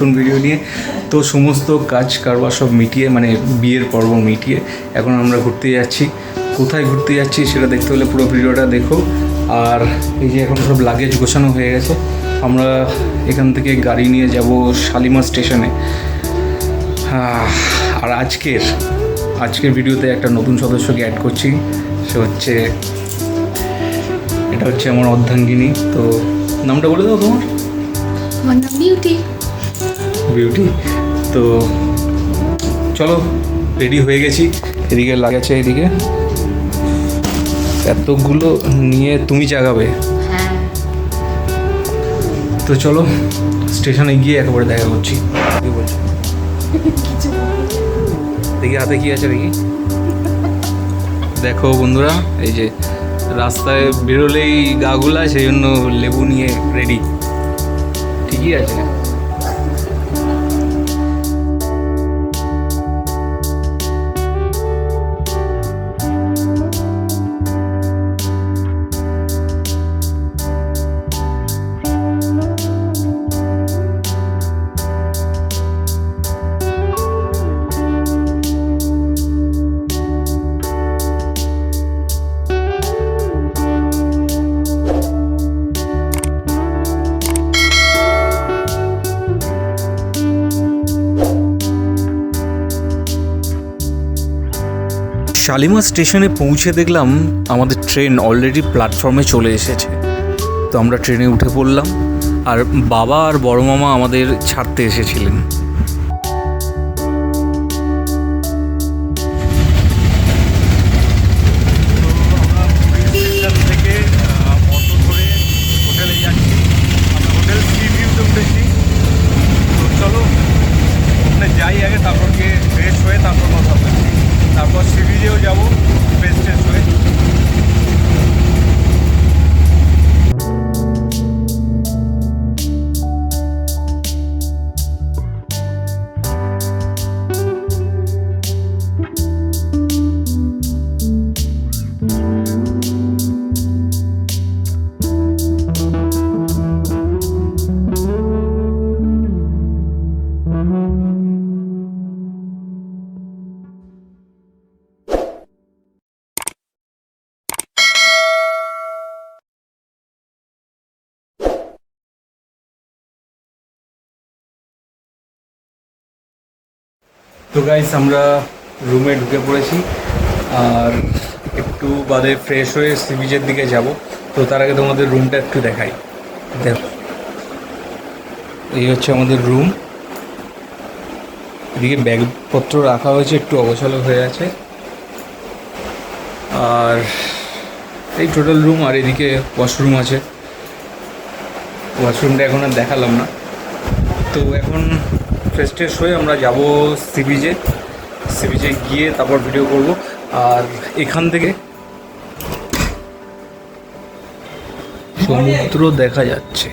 নতুন ভিডিও নিয়ে। তো সমস্ত কাজ কারবার সব মিটিয়ে মানে বিয়ের পর্ব মিটিয়ে এখন আমরা ঘুরতে যাচ্ছি। কোথায় ঘুরতে যাচ্ছি সেটা দেখতে হলে পুরো ভিডিওটা দেখো। আর এই যে এখন সব লাগেজ গোছানো হয়ে গেছে, আমরা এখান থেকে গাড়ি নিয়ে যাব শালিমা স্টেশনে। আর আজকের আজকের ভিডিওতে একটা নতুন সদস্যকে অ্যাড করছি। সে হচ্ছে, এটা হচ্ছে আমার অর্ধাঙ্গিনী। তো নামটা বলে দাও তোমার। বিউটি। বিউটি তো চলো রেডি হয়ে গেছি। এদিকে লাগাচ্ছে এদিকে। এতগুলো নিয়ে তুমি জাগাবে। হ্যাঁ। তো চলো স্টেশনে গিয়ে একবারে দেখা করছি। কি বলছো? দেখি হাতে কি আছে দেখি দেখো বন্ধুরা এই যে রাস্তায় বেরোলেই গাগুলা সেই জন্য লেবু নিয়ে রেডি ঠিকই আছে। শালিমার স্টেশনে পৌঁছে দেখলাম আমাদের ট্রেন অলরেডি প্ল্যাটফর্মে চলে এসেছে। তো আমরা ট্রেনে উঠে পড়লাম, আর বাবা আর বড় মামা আমাদের ছাড়তে এসেছিলেন। তো গাইস আমরা রুমে ঢুকে পড়েছি আর একটু বাদে ফ্রেশ হয়ে সি বিচের দিকে যাব। তো তার আগে তোমাদের রুমটা একটু দেখাই। দেখো, এই হচ্ছে আমাদের রুম এদিকে ব্যাগপত্র রাখা হয়েছে, একটু অগোছালো হয়ে আছে। আর এই টোটাল রুম আর এদিকে ওয়াশরুম আছে। ওয়াশরুমটা এখন আর দেখালাম না। তো এখন ফ্রেশ ট্রেশ হয়ে আমরা যাব সি বিচে সি বিচে গিয়ে তারপর ভিডিও করব। আর এখান থেকে সমুদ্র দেখা যাচ্ছে।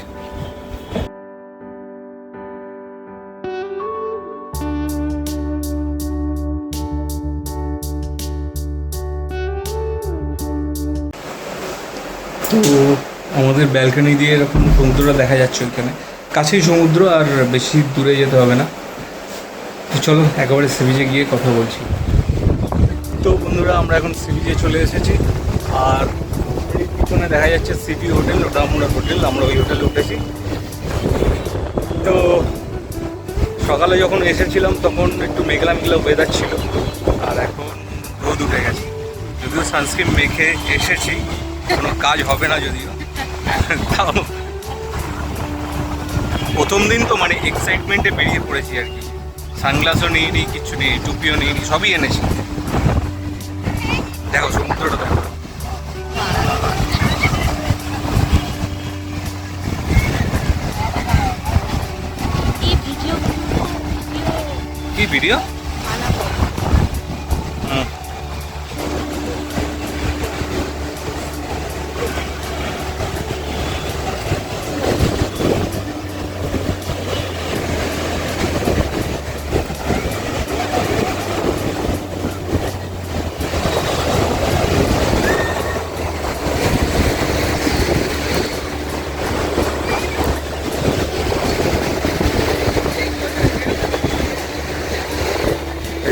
তো আমাদের ব্যালকনি দিয়ে এরকম সমুদ্রটা দেখা যাচ্ছে ওইখানে। কাছেই সমুদ্র আর বেশি দূরে যেতে হবে না। তো চলো একেবারে সি বিচে গিয়ে কথা বলছি। তো বন্ধুরা, আমরা এখন সি বিচে চলে এসেছি। আর পিছনে দেখা যাচ্ছে সিটি হোটেল ওটা আমরা হোটেল, আমরা ওই হোটেলে উঠেছি। তো সকালে যখন এসেছিলাম, তখন একটু মেঘলা মেঘলা ওয়েদার ছিল। আর এখন রোদ উঠে গেছে। যদিও সানস্ক্রিন মেখে এসেছি, কোনো কাজ হবে না যদিও। তাও প্রথম দিন তো মানে এক্সাইটমেন্টে বেরিয়ে পড়েছি আর কি। সানগ্লাসও নিইনি কিছু নেই টুপিও নিইনি সবই এনেছি। দেখো সমুদ্রটা দেখো। কি ভিডিও?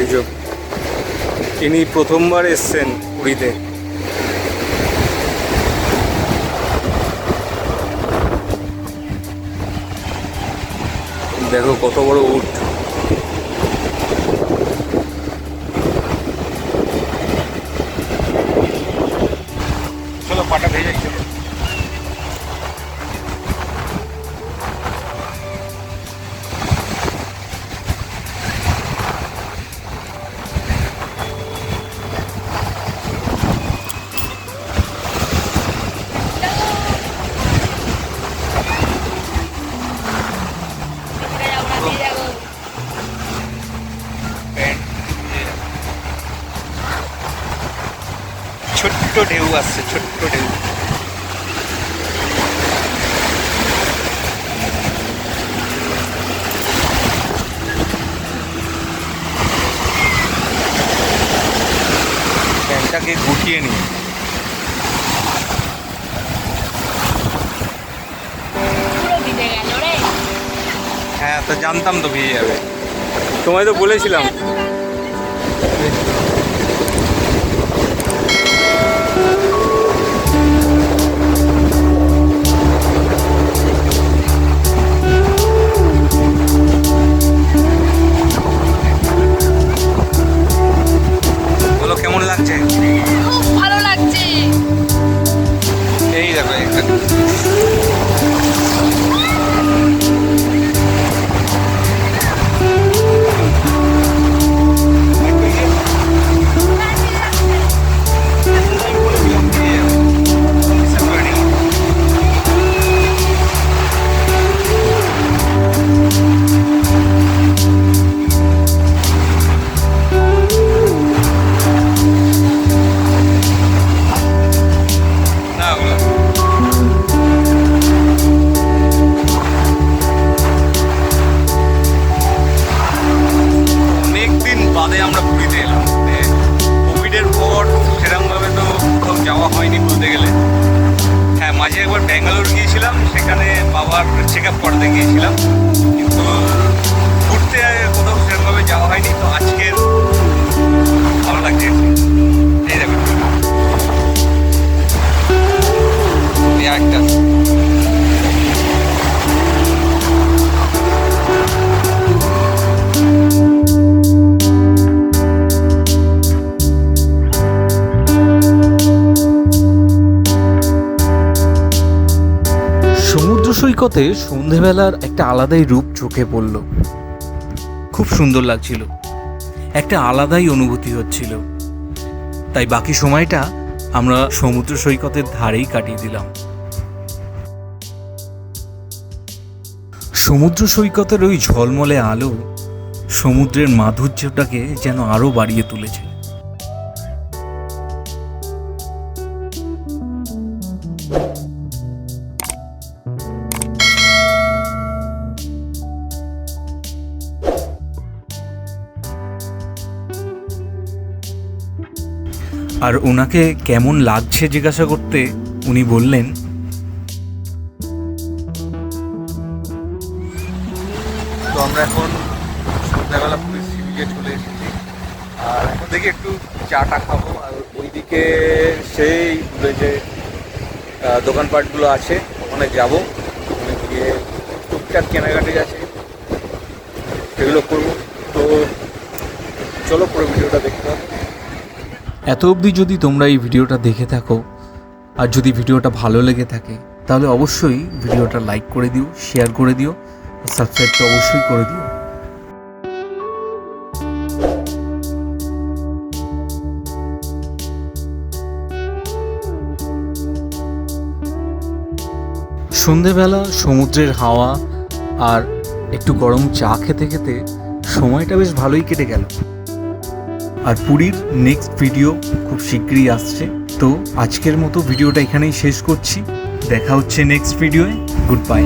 এই তিনি প্রথমবার এসছেন পুরীতে। দেখো কত বড় উট। আসছে ছোট্ট ঢেউ প্যান্টটাকে গুটিয়ে রে। হ্যাঁ তো জানতাম তো ভিজে যাবে তোমায় তো বলেছিলাম। বলো কেমন সৈকতে সন্ধেবেলার একটা আলাদাই রূপ চোখে পড়ল। খুব সুন্দর লাগছিল। একটা আলাদাই অনুভূতি হচ্ছিল। তাই বাকি সময়টা আমরা সমুদ্র সৈকতের ধারেই কাটিয়ে দিলাম। সমুদ্র সৈকতের ওই ঝলমলে আলো সমুদ্রের মাধুর্যটাকে যেন আরও বাড়িয়ে তুলেছে। আর ওনাকে কেমন লাগছে জিজ্ঞাসা করতে উনি বললেন, তো আমরা এখন সন্ধ্যাবেলা পুরী সি বিচে চলে এসেছি। আর এখন দেখি একটু চাটা খাব। আর ওইদিকে সেই যে দোকানপাটগুলো আছে, ওখানে যাব। ওখানে গিয়ে টুকটাক কেনাকাটি আছে, সেগুলো করব। তো চলো পুরো ভিডিওটা দেখতে হবে এত অবধি যদি তোমরা এই ভিডিওটা দেখে থাকো, আর যদি ভিডিওটা ভালো লেগে থাকে, তাহলে অবশ্যই ভিডিওটা লাইক করে দিও শেয়ার করে দিও, আর সাবস্ক্রাইবটা অবশ্যই করে দিও। সন্ধেবেলা সমুদ্রের হাওয়া আর একটু গরম চা খেতে খেতে সময়টা বেশ ভালোই কেটে গেল। আর পুরীর নেক্সট ভিডিও খুব শীঘ্রই আসছে। তো আজকের মতো ভিডিওটা এখানেই শেষ করছি। দেখা হচ্ছে নেক্সট ভিডিওয়ে গুড বাই